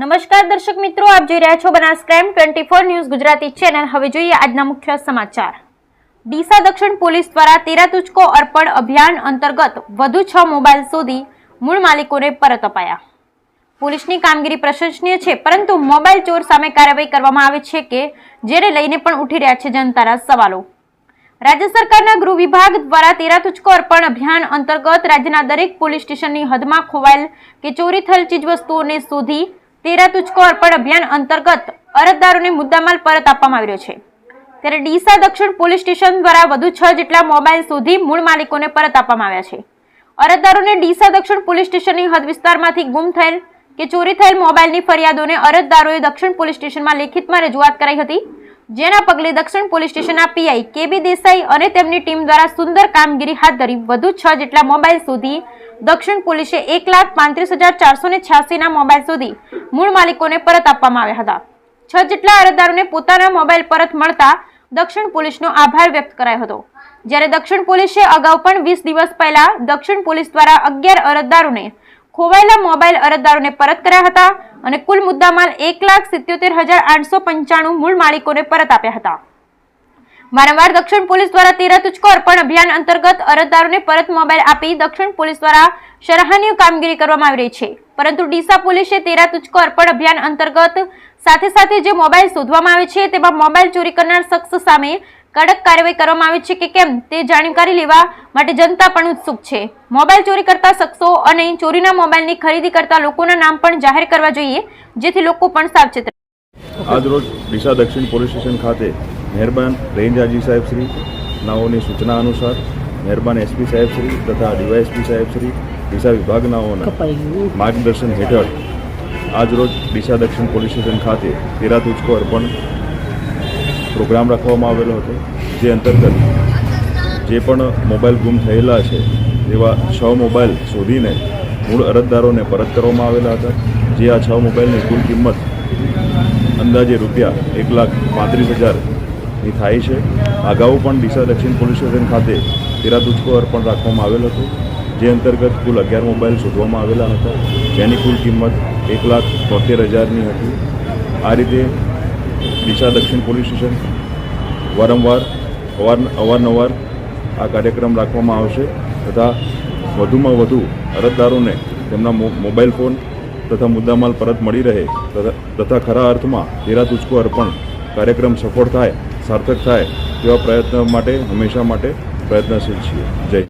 નમસ્કાર દર્શક મિત્રો, આપ જોઈ રહ્યા છો Banas crime twenty four news Gujarati channel. હવે જોઈએ આજના મુખ્ય સમાચાર. ડીસા દક્ષિણ પોલીસ દ્વારા તેરા તુચકો અર્પણ અભિયાન અંતર્ગત વધુ છ મોબાઈલ શોધી મૂળ માલિકોને પરત અપાયા. પોલીસની કામગીરી પ્રશંસનીય છે, પરંતુ મોબાઈલ ચોર સામે કાર્યવાહી કરવામાં આવે છે કે જેને લઈને પણ ઉઠી રહ્યા છે જનતાના સવાલો. રાજ્ય સરકારના ગૃહ વિભાગ દ્વારા તેરા તુચકો અર્પણ અભિયાન અંતર્ગત રાજ્યના દરેક પોલીસ સ્ટેશનની હદમાં ખોવાયેલ કે ચોરી થયેલ ચીજવસ્તુઓને શોધી તેરા તુચકો અર્પણ અભિયાન અંતર્ગત અરજદારોને મુદ્દામાલ પરત આપવામાં આવી રહ્યો છે. ત્યારે ડીસા દક્ષિણ પોલીસ સ્ટેશન દ્વારા વધુ છ જેટલા મોબાઈલ શોધી મૂળ માલિકોને પરત આપવામાં આવ્યા છે. અરજદારોને ડીસા દક્ષિણ પોલીસ સ્ટેશનની હદ વિસ્તારમાંથી ગુમ થયેલ કે ચોરી થયેલ મોબાઈલની ફરિયાદોને અરજદારોએ દક્ષિણ પોલીસ સ્ટેશનમાં લેખિતમાં રજૂઆત કરાઈ હતી. જેના પગલે દક્ષિણ પોલીસ સ્ટેશનના પીઆઈ કેબી દેસાઈ અને તેમની ટીમ દ્વારા સુંદર કામગીરી હાથ ધરી વધુ છ જેટલા મોબાઈલ શોધી દક્ષિણ પોલીસે એક લાખ પાંત્રીસ હજાર ચારસો ને છ્યાસીના મોબાઈલ શોધી મૂળ માલિકોને પરત આપવામાં આવ્યા હતા. છ જેટલા અરજદારોને પોતાના મોબાઈલ પરત મળતા દક્ષિણ પોલીસનો આભાર વ્યક્ત કરાયો હતો. જ્યારે દક્ષિણ પોલીસે અગાઉ પણ વીસ દિવસ પહેલા દક્ષિણ પોલીસ દ્વારા અગિયાર અરજદારોને ખોવાયેલા મોબાઈલ અરજદારોને પરત કર્યા હતા અને કુલ મુદ્દામાલ એક લાખ સિત્યોતેર હજાર આઠસો પંચાણું મૂળ માલિકોને પરત આપ્યા હતા. વારંવાર દક્ષિણ પોલીસ દ્વારા તેરા તુચકો અર્પણ અભિયાન અંતર્ગત અરજદારોને પરત મોબાઈલ આપી દક્ષિણ પોલીસ દ્વારા સરાહનીય કામગીરી કરવામાં આવી રહી છે. પરંતુ ડીસા પોલીસે તેરા તુચકો અર્પણ અભિયાન અંતર્ગત સાથે સાથે જે મોબાઈલ શોધવામાં આવે છે તેમાં મોબાઈલ ચોરી કરનાર શખ્સ સામે કડક કાર્યવાહી કરવામાં આવે છે કે કેમ તે જાણકારી લેવા માટે જનતા પણ ઉત્સુક છે મોબાઈલ ચોરી કરતા શખ્સો અને ચોરીના મોબાઈલની ખરીદી કરતા લોકોના નામ પણ જાહેર કરવા જોઈએ, જેથી લોકો પણ સાવચેત. આજરોજ ડીસા દક્ષિણ પોલીસ સ્ટેશન ખાતે મહેરબાન રેન્જ આજી સાહેબ શ્રી, નાઓની સૂચના અનુસાર મહેરબાન એસપી સાહેબ શ્રી તથા ડીવાયએસપી સાહેબ શ્રી ડીસા વિભાગનાઓના માર્ગદર્શન હેઠળ આજરોજ ડીસા દક્ષિણ પોલીસ સ્ટેશન ખાતે તેરા તુચકો અર્પણ પ્રોગ્રામ રાખવામાં આવેલો હતો, જે અંતર્ગત જે પણ મોબાઈલ ગુમ થયેલા છે તેવા છ મોબાઈલ શોધીને મૂળ અરજદારોને પરત કરવામાં આવેલા હતા, જે આ છ મોબાઈલની કુલ કિંમત અંદાજે રૂપિયા એક લાખ પાંત્રીસ હજારની થાય છે. અગાઉ પણ ડીસા દક્ષિણ પોલીસ સ્ટેશન ખાતે તેરા તુચકો અર્પણ રાખવામાં આવેલ હતો, જે અંતર્ગત કુલ અગિયાર મોબાઈલ શોધવામાં આવેલા હતા, જેની કુલ કિંમત એક લાખ તોતેર હજારની હતી. આ રીતે ડીસા દક્ષિણ પોલીસ સ્ટેશન. વારંવાર, અવાર, અવારનવાર આ કાર્યક્રમ રાખવામાં આવશે તથા વધુમાં વધુ અરજદારોને તેમના મોબાઈલ ફોન તથા મુદ્દામાલ પરત મળી રહે તથા ખરા અર્થમાં તેરા તુચકો અર્પણ કાર્યક્રમ સફળ થાય, સાર્થક થાય તેવા પ્રયત્ન માટે, હંમેશા માટે પ્રયત્નશીલ છીએ. જય